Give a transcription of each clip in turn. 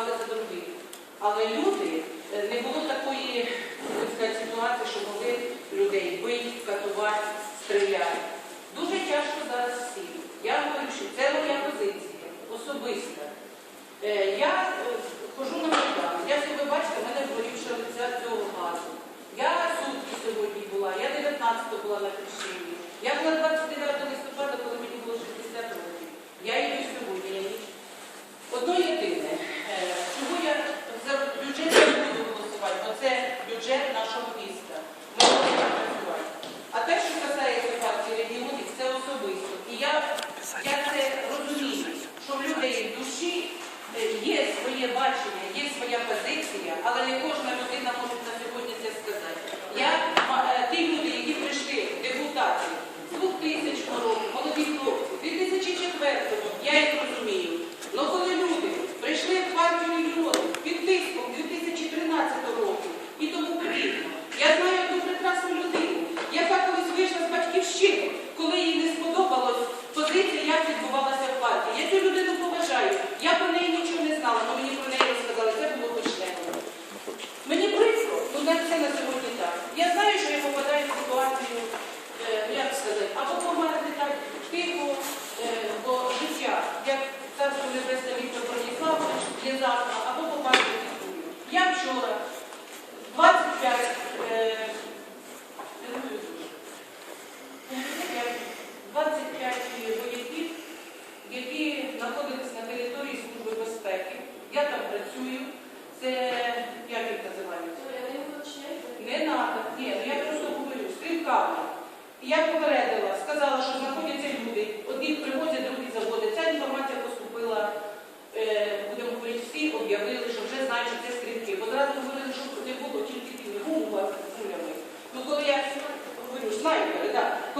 працювали за добрі. Але люди, е, не було такої ситуації, що могли людей бити, катувати, стріляти. Дуже тяжко зараз всім. Я говорю, що це моя позиція особиста. Е, я е, хожу на майдан. Я себе бачите, в мене згорівша лиця цього газу. Я сутки сьогодні була, я 19 була на хрещенні, я була 29-го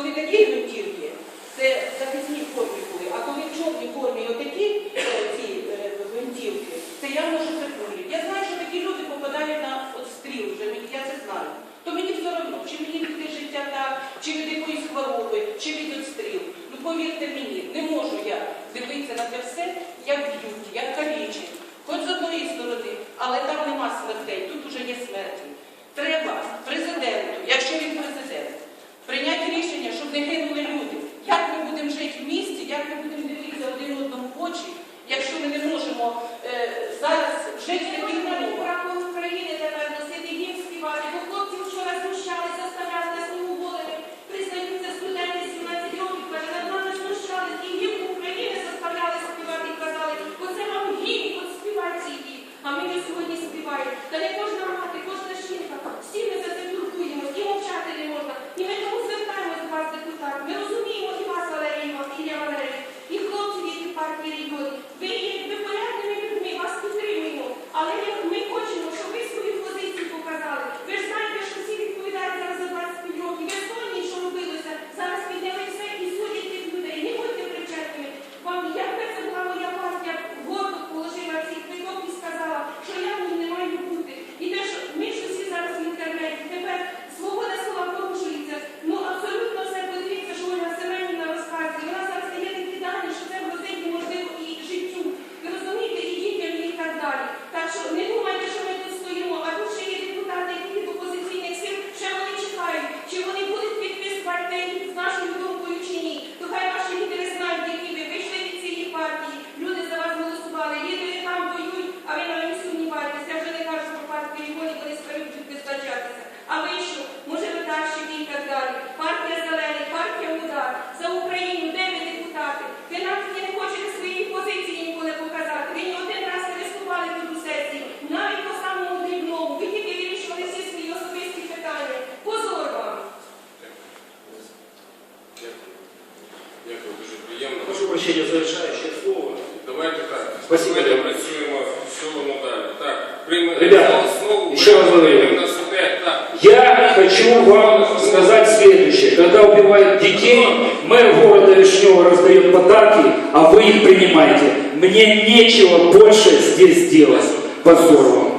коли такі гвинтівки, це захисні формі були, а коли в чорній формі отакі е, ці е, гвинтівки, це я можу це пулі. Я знаю, що такі люди попадають на отстріл вже, я це знаю. То мені все одно, чи мені від життя так, чи від якоїсь хвороби, чи від отстріл. Ну повірте мені, не можу. 这里。Заключение завершающее слово. Давайте так. Спасибо. Ми працюємо в цілому. Так, Ребята, основу. Ще раз говорю. Я хочу вам сказать следующее. Когда убивают детей, мэр города Вишнева раздает подарки, а вы их принимаете. Мне нечего больше здесь делать. Позор вам.